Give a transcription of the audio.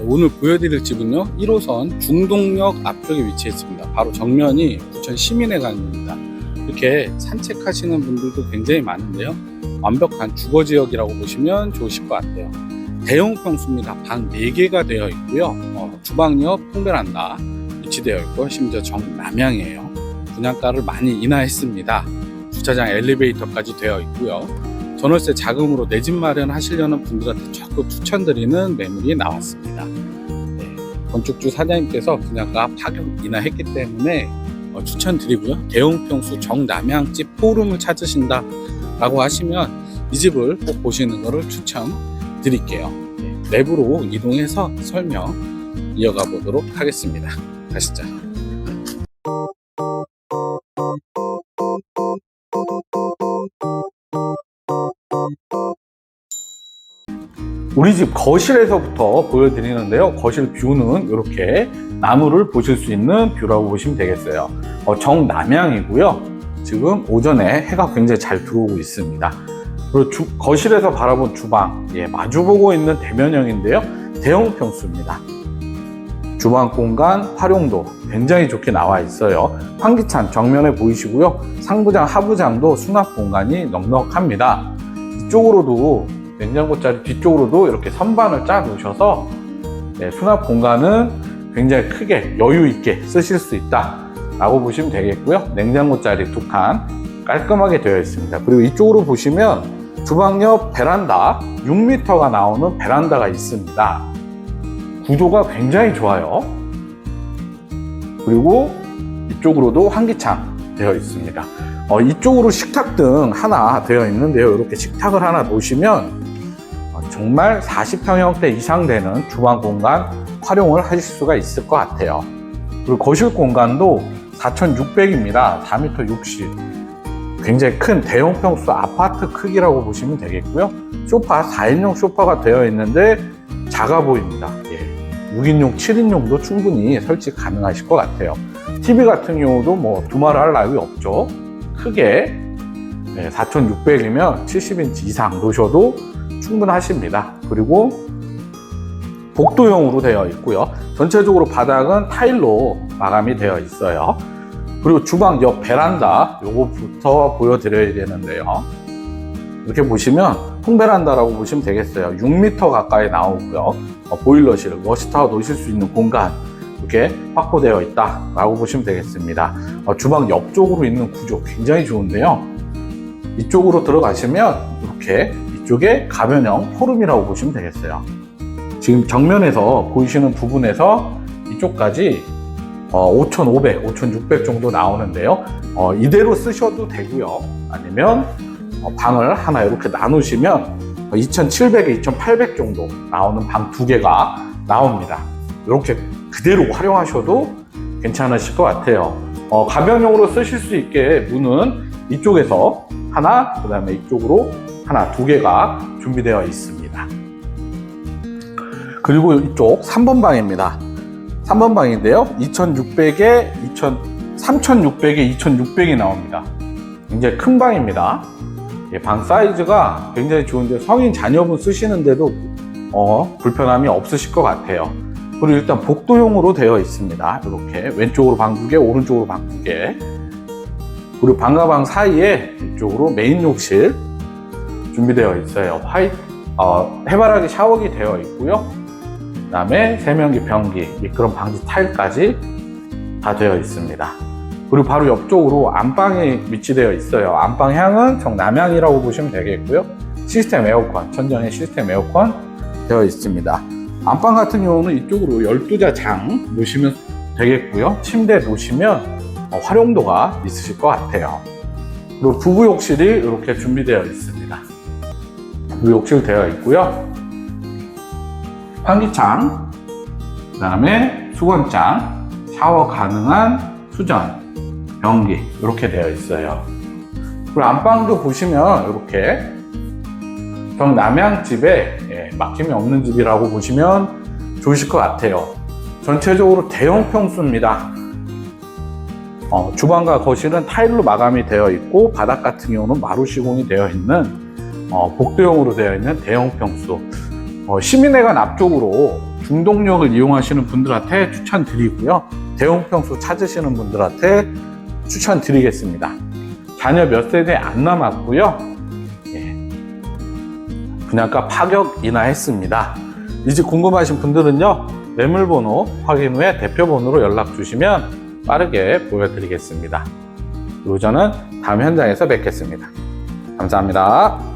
오늘 보여드릴 집은요 1호선 중동역 앞쪽에 위치해 있습니다. 바로 정면이 부천 시민회 관입니다. 이렇게 산책하시는 분들도 굉장히 많은데요. 완벽한 주거지역이라고 보시면 좋으실 것 같아요. 대형 평수입니다. 방 4개가 되어 있고요. 어, 주방 옆 통베란다 위치되어 있고 심지어 정남향이에요. 분양가를 많이 인하했습니다. 주차장 엘리베이터까지 되어 있고요 전월세 자금으로 내 집 마련하시려는 분들한테 적극 추천드리는 매물이 나왔습니다. 네, 건축주 사장님께서 분양가 파격 인하했기 때문에 어, 추천드리고요. 대형 평수 정남향집 포룸을 찾으신다 라고 하시면 이 집을 꼭 보시는 것을 추천드릴게요. 네, 내부로 이동해서 설명 이어가 보도록 하겠습니다. 가시죠. 우리 집 거실에서부터 보여드리는데요. 거실 뷰는 이렇게 나무를 보실 수 있는 뷰라고 보시면 되겠어요. 어, 정남향이고요. 지금 오전에 해가 굉장히 잘 들어오고 있습니다. 그리고 주- 거실에서 바라본 주방, 예, 마주보고 있는 대면형인데요. 대형 평수입니다. 주방 공간 활용도 굉장히 좋게 나와 있어요. 환기창 정면에 보이시고요. 상부장, 하부장도 수납 공간이 넉넉합니다. 이쪽으로도 냉장고 자리 뒤쪽으로도 이렇게 선반을 짜 놓으셔서 네, 수납 공간은 굉장히 크게 여유 있게 쓰실 수 있다 라고 보시면 되겠고요. 냉장고 자리 두 칸 깔끔하게 되어 있습니다. 그리고 이쪽으로 보시면 주방 옆 베란다 6m가 나오는 베란다가 있습니다. 구조가 굉장히 좋아요. 그리고 이쪽으로도 환기창 되어 있습니다. 어, 이쪽으로 식탁 등 하나 되어 있는데요. 이렇게 식탁을 하나 놓으시면 어, 정말 40평형대 이상 되는 주방 공간 활용을 하실 수가 있을 것 같아요. 그리고 거실 공간도 4,600입니다. 4m 60. 굉장히 큰 대형 평수 아파트 크기라고 보시면 되겠고요. 소파 4인용 소파가 되어 있는데 작아 보입니다. 예. 6인용, 7인용도 충분히 설치 가능하실 것 같아요. TV 같은 경우도 뭐 두말할 나위 없죠. 크게 4,600이면 70인치 이상 놓으셔도 충분하십니다. 그리고 복도형으로 되어 있고요. 전체적으로 바닥은 타일로 마감이 되어 있어요. 그리고 주방 옆 베란다 요거부터 보여드려야 되는데요. 이렇게 보시면 통베란다라고 보시면 되겠어요. 6m 가까이 나오고요. 어, 보일러실, 워시타워 놓으실 수 있는 공간 이렇게 확보되어 있다라고 보시면 되겠습니다. 어, 주방 옆쪽으로 있는 구조 굉장히 좋은데요. 이쪽으로 들어가시면 이렇게 이쪽에 가변형 포름이라고 보시면 되겠어요. 지금 정면에서 보이시는 부분에서 이쪽까지 어, 5,500, 5,600 정도 나오는데요. 어, 이대로 쓰셔도 되고요. 아니면 어, 방을 하나 이렇게 나누시면 2,700에 2,800 정도 나오는 방 두 개가 나옵니다. 이렇게 그대로 활용하셔도 괜찮으실 것 같아요. 어, 가변형으로 쓰실 수 있게 문은 이쪽에서 하나, 그 다음에 이쪽으로 하나, 두 개가 준비되어 있습니다. 그리고 이쪽 3번 방입니다. 3번 방인데요. 2600에 2000, 3600에 2600이 나옵니다. 굉장히 큰 방입니다. 예, 방 사이즈가 굉장히 좋은데 성인 자녀분 쓰시는데도 어, 불편함이 없으실 것 같아요. 그리고 일단 복도형으로 되어 있습니다. 이렇게 왼쪽으로 방 두 개, 오른쪽으로 방 두 개. 그리고 방과 방 사이에 이쪽으로 메인 욕실 준비되어 있어요. 화이 어, 해바라기 샤워기 되어 있고요. 그 다음에 세면기, 변기, 미끄럼 방지 타일까지 다 되어 있습니다. 그리고 바로 옆쪽으로 안방이 위치되어 있어요. 안방 향은 정남향이라고 보시면 되겠고요. 시스템 에어컨, 천정에 시스템 에어컨 되어 있습니다. 안방 같은 경우는 이쪽으로 12자 장 놓으시면 되겠고요. 침대 놓으시면 어, 활용도가 있으실 것 같아요. 그리고 부부 욕실이 이렇게 준비되어 있습니다. 욕실 되어 있고요. 환기창, 그 다음에 수건장, 샤워 가능한 수전, 변기 이렇게 되어 있어요. 그리고 안방도 보시면 이렇게 정남향 집에 예, 막힘이 없는 집이라고 보시면 좋으실 것 같아요. 전체적으로 대형 평수입니다. 어, 주방과 거실은 타일로 마감이 되어 있고 바닥 같은 경우는 마루 시공이 되어 있는 어, 복도형으로 되어 있는 대형 평수 어, 시민회관 앞쪽으로 중동역을 이용하시는 분들한테 추천드리고요. 대형 평수 찾으시는 분들한테 추천드리겠습니다. 자녀 몇 세대 안 남았고요. 예. 분양가 파격 인하했습니다. 이집 궁금하신 분들은요. 매물번호 확인 후에 대표번호로 연락 주시면 빠르게 보여드리겠습니다. 그리고 저는 다음 현장에서 뵙겠습니다. 감사합니다.